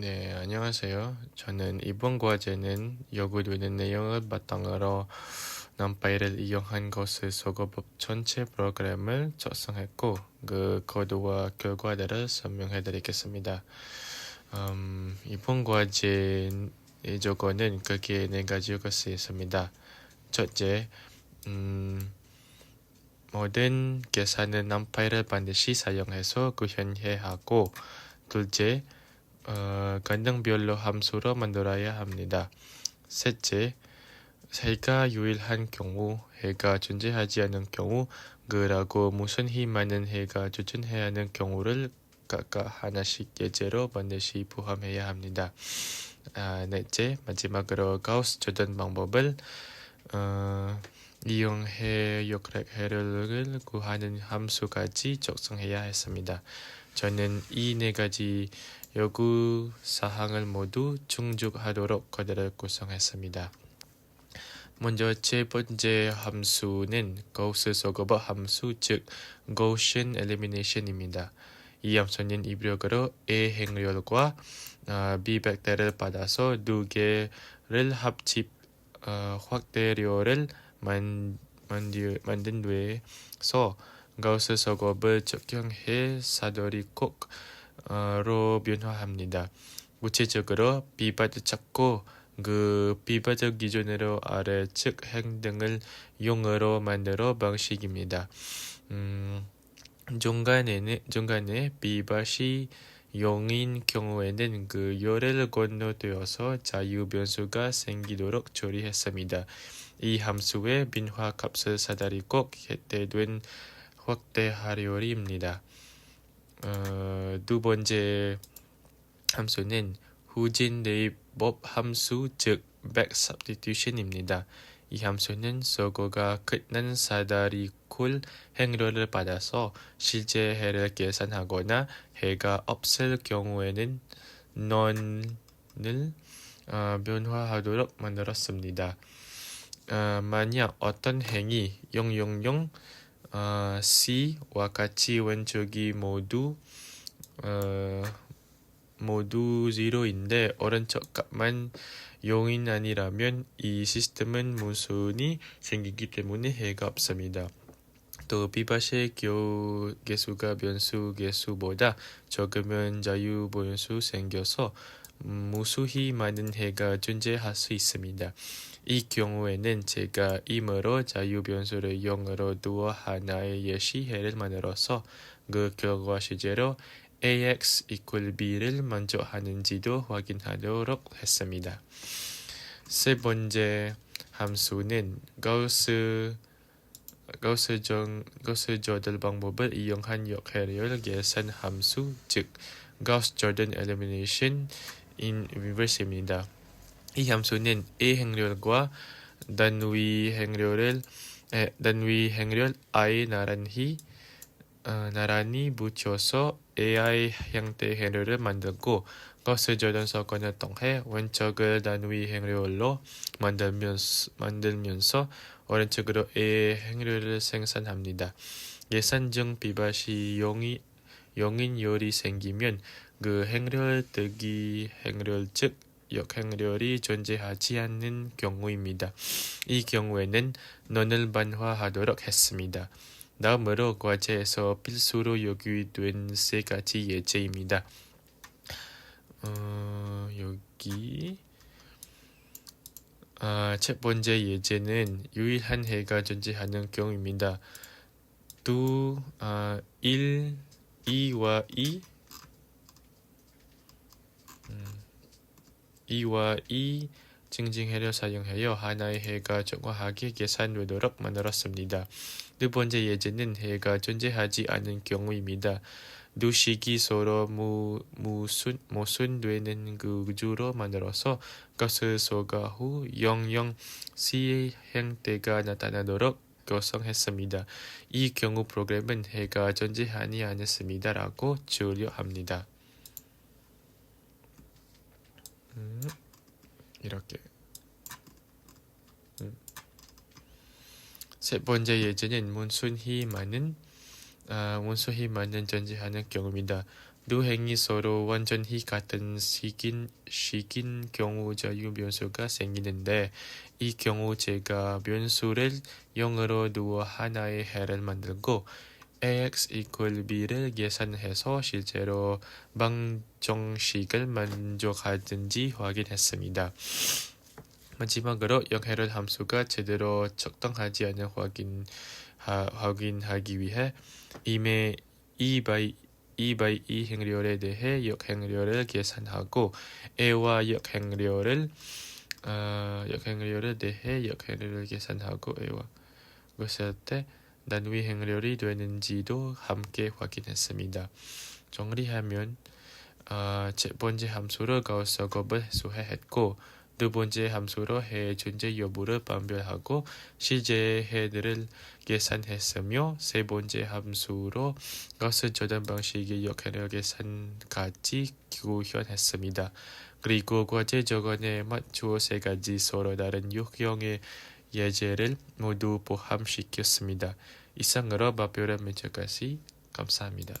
네, 안녕하세요. 저는 이번 과제는 요구되는 내용을 바탕으로 남파일을 이용한 것을 소거법 전체 프로그램을 작성했고 그 코드와 결과들을 설명해 드리겠습니다. 음, 이번 과제의 조건은 크게 네 가지가 있습니다. 첫째, 음, 모든 계산은 남파일을 반드시 사용해서 구현해야 하고 둘째, 어, 간등별로 함수로 만들어야 합니다. 셋째, 해가 유일한 경우, 해가 존재하지 않은 경우, 그라고 무슨 힘많은 해가 존재해야 하는 경우를 각각 하나씩 예제로 반드시 포함해야 합니다. 아, 넷째, 마지막으로 가우스 조던 방법을 어, 이용해 역학해를 구하는 함수까지 작성해야 했습니다. 저는 이 네 가지 요구 사항을 모두 충족하도록 코드를 구성했습니다. 먼저 첫 번째 함수는 가우스 소거버 함수 즉 Gaussian Elimination입니다. 이 함수는 입력으로 A 행렬과 어, B 벡터를 받아서 두 개를 합집 어, 확대료를 만든 뒤에서 가우스 소겁을 적용해 사돌이 꼭 로 변화합니다. 구체적으로 비바드 찾고 그 비바드 기준으로 아래 측 행등을 용어로 만들어 방식입니다. 음, 중간에는 중간에 비바시 용인 경우에는 그 열을 건너뛰어서 자유 변수가 생기도록 조리했습니다. 이 함수의 bin화 값을 사다리 꼭 해대된 확대하려입니다. 어, 두 번째 함수는 후진 대입법 함수 즉 back substitution입니다. 이 함수는 서거가 끝난 사다리 쿨 행로를 받아서 실제 해를 계산하거나 해가 없을 경우에는 non을 어, 변화하도록 만들었습니다. 어, 만약 어떤 행이 000 어, C와 같이 왼쪽이 모두 어, 모두 0인데 오른쪽 값만 0인 아니라면 이 시스템은 무순이 생기기 때문에 해가 없습니다. 또 비바시의 개수가 변수 개수보다 적으면 자유 변수 생겨서 무수히 많은 해가 존재할 수 있습니다. 이 경우에는 제가 임으로 자유 변수를 0으로 두어 하나의 예시 해를 만들어서 그 결과 실제로 ax equal b를 먼저 하는지도 확인하도록 했습니다. 세 번째 함수는 가우스 가우스 정 가우스 조절 방법을 이용한 역할을 계산 함수 즉 가우스 조던 엘리미네이션 reverse입니다. 이 함수는 A 행렬과 단위 행렬을 에, 단위 행렬 i 나란히 어, 나란히 붙여서 AI 형태 행렬을 만들고 거스 조던 사건을 통해 왼쪽을 단위 행렬로 만들면서, 만들면서 오른쪽으로 A 행렬을 생산합니다. 예산 중 비바시 용이 용인 열이 생기면 그 행렬 뜨기 행렬 즉 역행렬이 존재하지 않는 경우입니다. 이 경우에는 논을 반화하도록 했습니다. 다음으로 과제에서 필수로 요구된 세 가지 예제입니다. 어, 여기 아, 첫 번째 예제는 유일한 해가 존재하는 경우입니다. 두, 아, 1, 2와 2 2와 2 징징해를 사용하여 하나의 해가 정확하게 계산되도록 만들었습니다. 두 번째 예제는 해가 존재하지 않은 경우입니다. 두 식이 서로 무, 무순, 모순되는 그 구조로 만들어서 것을 소가 후 00C의 형태가 나타나도록 구성했습니다. 이 경우 프로그램은 해가 존재하지 않습니다라고 주려합니다. 음, 이렇게 음. 세 번째 예제는 문순히 많은 아, 문순히 많은 존재하는 경우입니다. 두 행이 서로 완전히 같은 시긴, 식인 경우 자유 변수가 생기는데 이 경우 제가 변수를 0으로 두어 하나의 해를 만들고 ax equal b를 계산해서 실제로 방정식을 만족하든지 확인했습니다. 마지막으로 영해를 함수가 제대로 적당하지 않은 확인 하, 확인하기 위해 이메 2 by 2 by 2 행렬에 대해 역행렬을 계산하고 a와 역행렬을 어, 역행렬에 대해 역행렬을 계산하고 a와 그랬을 때 나누기 행렬이 되는지도 함께 확인했습니다. 정리하면 어, 첫 번째 함수로 가우스 곱을 해소했고 두 번째 함수로 해의 존재 여부를 판별하고 실제 해들을 계산했으며 세 번째 함수로 가우스 저단 방식의 역할을 계산까지 구현했습니다. 그리고 과제 저건에 맞추어 세 가지 서로 다른 유형의 예제를 모두 포함시켰습니다. 이상으로 발표를 마치까지 감사합니다.